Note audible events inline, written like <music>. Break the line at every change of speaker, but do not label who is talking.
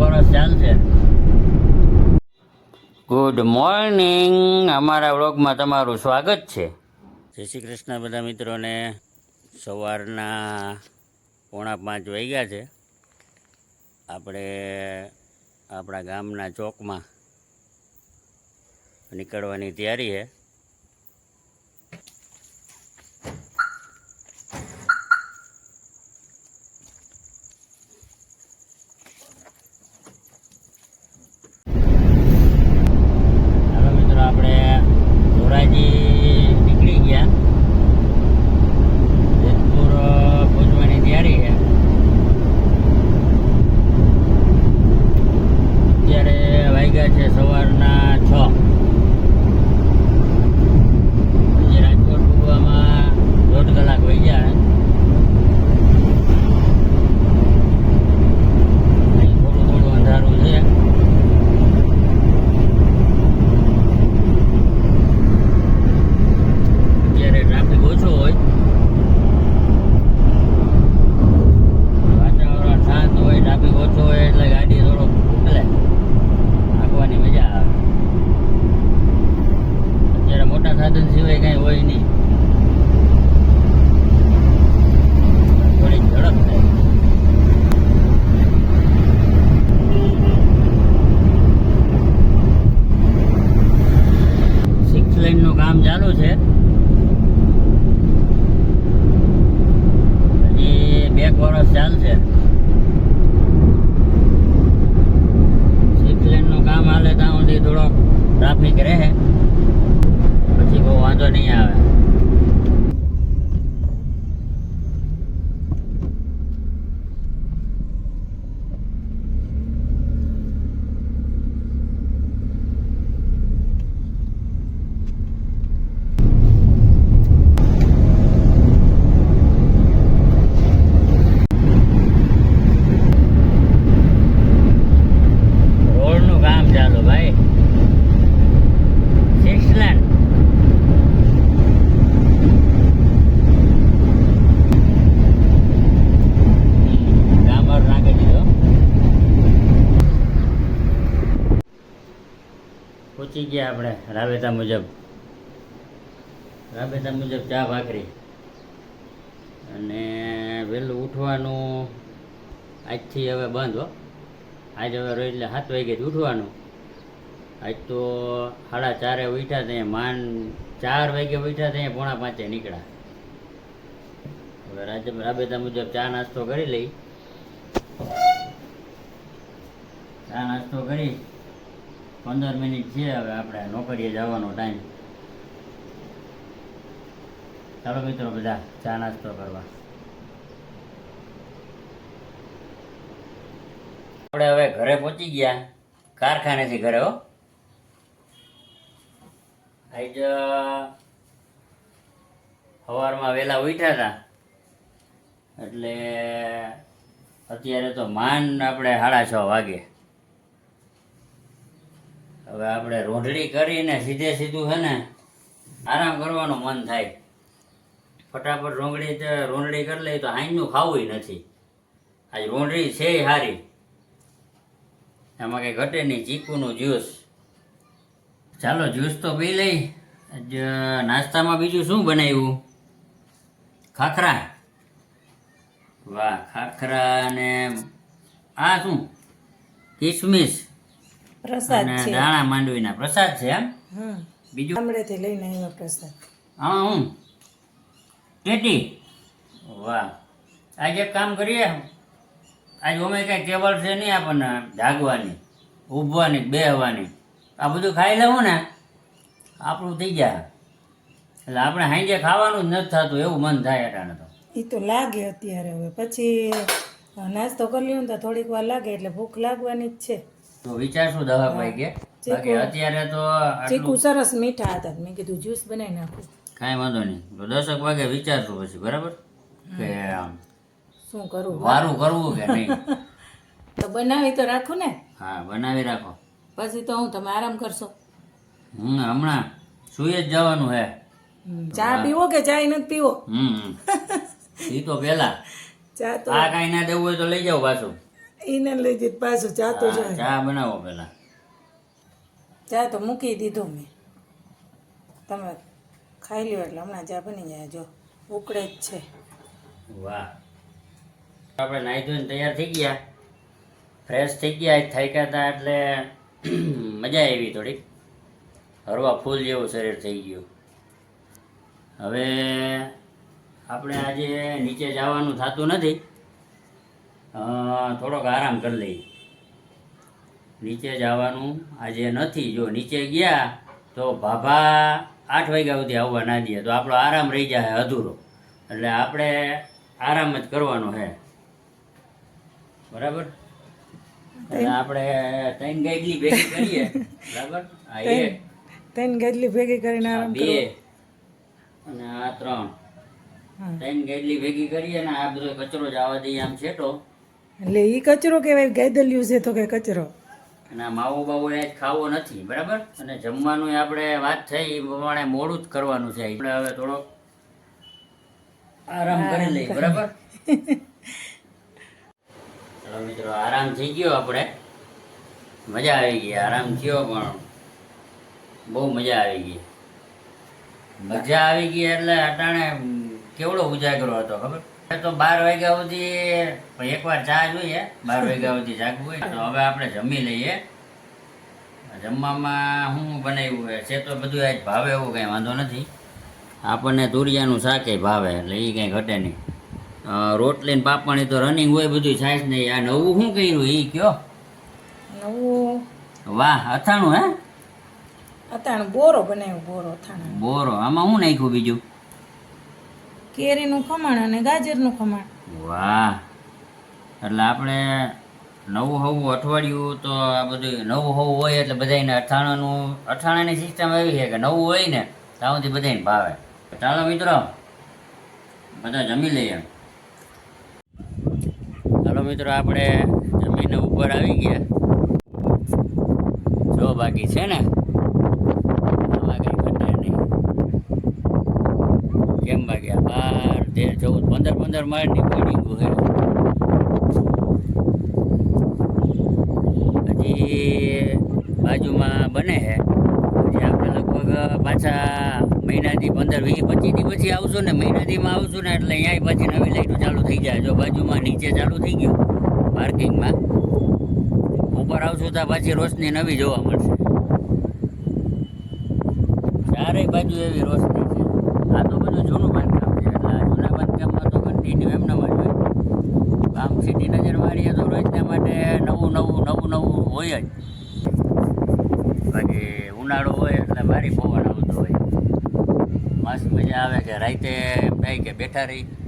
વર્ષ ચાલશે. Good morning અમારા વ્લોગમાં તમારું સ્વાગત છે. જય શ્રી કૃષ્ણ બધા મિત્રોને. સવારના પોણા પાંચ વાગ્યા છે. આપણે આપણા ગામના ચોકમાં નીકળવાની તૈયારી છે. પહોંચી ગયા આપણે, રાબેતા મુજબ. રાબેતા મુજબ ચા ભાખરી. અને વહેલું ઉઠવાનું આજથી હવે બંધ હો. આજ હવે રોજ એટલે સાત વાગે જ ઉઠવાનું. આજ તો સાડા ચારે ઉઠ્યા ત્યાં, માન ચાર વાગે ઉઠ્યા ત્યાં પોણા પાંચે નીકળ્યા. હવે રાજે રાબેતા મુજબ ચા નાસ્તો કરી લઈ. ચા નાસ્તો કરી. પંદર મિનિટ છે હવે આપણે નોકરીએ જવાનો ટાઈમ ચાલો મિત્રો બધા ચા નાસ્તો કરવા. આપણે હવે ઘરે પહોંચી ગયા, કારખાનેથી ઘરે હો. આજ સવારમાં વહેલા ઉઠ્યા હતા એટલે, અત્યારે તો માન આપણે સાડા છ વાગે. હવે આપણે રોંઢડી કરીને સીધે સીધું છે ને આરામ કરવાનું મન થાય. ફટાફટ રોંગડી રોંઢડી કરી લઈએ તો હાઈનું ખાવું નથી. આજ રોંઢડી છે સારી એમાં કંઈ ઘટે નહીં, ચીકુનું જ્યુસ. ચાલો જ્યુસ તો પી લઈ. નાસ્તામાં બીજું શું બનાવ્યું? ખાખરા. વાહ, ખાખરા અને આ શું? કિસમિસ.
પ્રસાદ છે.
દાણા માંડવીના પ્રસાદ છે એમ? બીજું?
ગામડેથી લઈને આવ્યો પ્રસાદ.
હા હું? ટેટી વાહ. આજે કામ કરીએ. આજે અમે કઈ ટેબલ છે નહીં આપણને જાગવાની ઊભવાની બેહવાની. આ બધું ખાઈ લેવું ને આપણું થઈ જાય. એટલે આપણે હાંજે ખાવાનું જ નથી થતું એવું મન થાય અટાણે તો.
એ તો લાગે અત્યારે હવે. પછી નાસ્તો કરી લઉં તો થોડીક વાર લાગે એટલે ભૂખ લાગવાની જ છે.
તો વિચારશું દવા ભાઈ કે બાકી અત્યારે તો
ચીકુ સરસ મીઠા હતા મેં કીધું જ્યુસ બનાવી નાખું.
કાંઈ વાંધો નહીં. તો દસક વાગે વિચારશું પછી બરાબર? કે
શું કરવું?
વારું કરવું કે નહીં? <laughs>
તો બનાવી તો રાખું ને?
હા બનાવી રાખો.
પછી તો હું તમે આરામ કરશો.
હમ હમણાં સુઈ જ જવાનું હે.
ચા પીવો કે ચા નથી પીવો?
હમ એ <laughs> તો પેલા.
ચા તો
આ કાંઈ ના દેવું હોય તો લઈ જાવ પાછું.
એને લઈ જઈ પાછું ચા તો
હા,
જોઈએ
ચા બનાવો પેલા
ચા તો મૂકી દીધું મેં. તમે ખાઈ લ્યો એટલે હમણાં ચા બની જાય. જો ઉકળે જ છે.
વાહ. આપણે નાહી ધોઈને તૈયાર થઈ ગયા. ફ્રેશ થઈ ગયા થાક્યા હતા એટલે <clears throat> મજા આવી થોડીક. હરવા ફૂલ જેવું શરીર થઈ ગયું. હવે આપણે આજે નીચે જવાનું થતું નથી. થોડોક આરામ કરી લઈએ નીચે જવાનું આજે નથી. જો નીચે ગયા તો ભાભા આઠ વાગ્યા સુધી આવવા ના દે. તો આપણો આરામ રહી જાય અધૂરો. એટલે આપણે આરામ જ કરવાનો હે. બરાબર? આપણે ત્રણ ગાઈડલી ભેગી કરીએ. <laughs> બરાબર? આ એક.
ત્રણ ગેટલી ભેગી કરીને આરામ
બે. અને આ ત્રણ. ત્રણ ગાઈડલી ભેગી કરીએ ને આ બધો કચરો જ આવવા દઈએ આમ છેટો.
એટલે એ કચરો કહેવાય ગેદલ્યું છે તો કે કચરો.
અને માવો બાવો એ ખાવો નથી બરાબર? અને જમવાનું આપણે વાત થઈ એ પ્રમાણે મોડું જ કરવાનું છે. આપણે હવે થોડો આરામ કરી લઈએ બરાબર? ચલો મિત્રો આરામ થઈ ગયો આપણે. મજા આવી ગઈ આરામ થયો પણ બહુ મજા આવી ગઈ. મજા આવી ગઈ એટલે અટાણે કેવડો ઉજાગરો હતો ખબર? તો બાર વાગ્યા સુધી એકવાર ચા જોઈએ. બાર વાગ્યા સુધી જાગવું હોય તો હવે આપણે જમી લઈએ. જમવામાં શું બનાવ્યું હોય છે તો બધું આજ ભાવે એવું કંઈ વાંધો નથી. આપણને તુરિયાનું શાકે ભાવે એટલે એ કંઈ ઘટે નહીં. રોટલી ને પાપણી તો રનિંગ હોય બધું જ નહીં. આ નવું શું કર્યું એ કયો? વાહ અથાણું હે?
અથાણું બોરો બનાવ્યો બોરો અથાણું.
બોરો આમાં શું નાખ્યું બીજું?
કેરીનું ખમણ અને ગાજરનું ખમણ.
વાહ. એટલે આપણે નવું હોવું અઠવાડિયું તો આ બધું નવું હોવું હોય એટલે બધાને અઠાણાનું અઠાણાની સિસ્ટમ એવી છે કે નવું હોય ને ત્યાં બધાને ભાવે. ચાલો મિત્રો, બધા જમી લઈએ. ચાલો મિત્રો, આપણે જમીને ઉપર આવી ગયા. જો બાકી છે ને આમાં કંઈ ઘટે નહીં કેમ ભાગ્યા બાર, તેર, ચૌદ, પંદર પંદર માળની બિલ્ડિંગ હોય. હજી બાજુમાં બને છે. પછી આપણે લગભગ પાછા મહિનાથી પંદર, વીસ પચીસથી પછી આવશું ને મહિનાથીમાં આવશું ને એટલે અહીંયા પાછી નવી લાઈટો ચાલુ થઈ જાય. જો બાજુમાં નીચે ચાલુ થઈ ગયું પાર્કિંગમાં, ઉપર આવશું તો પાછી રોશની નવી જોવા મળશે. ચારેય બાજુ એવી રોશની છે. આ તો બધું જૂનું બાંધકામ છે એટલે આ જૂના બાંધકામમાં તો કન્ટિન્યુ એમ જ હોય આમ સીધી નજર મારીએ તો રોજના માટે નવું નવું નવું નવું હોય જ. બાકી ઉનાળો હોય એટલે ભારે પવન આવતો હોય. મસ્ત મજા આવે કે રાતે થાય કે બેઠા રહી.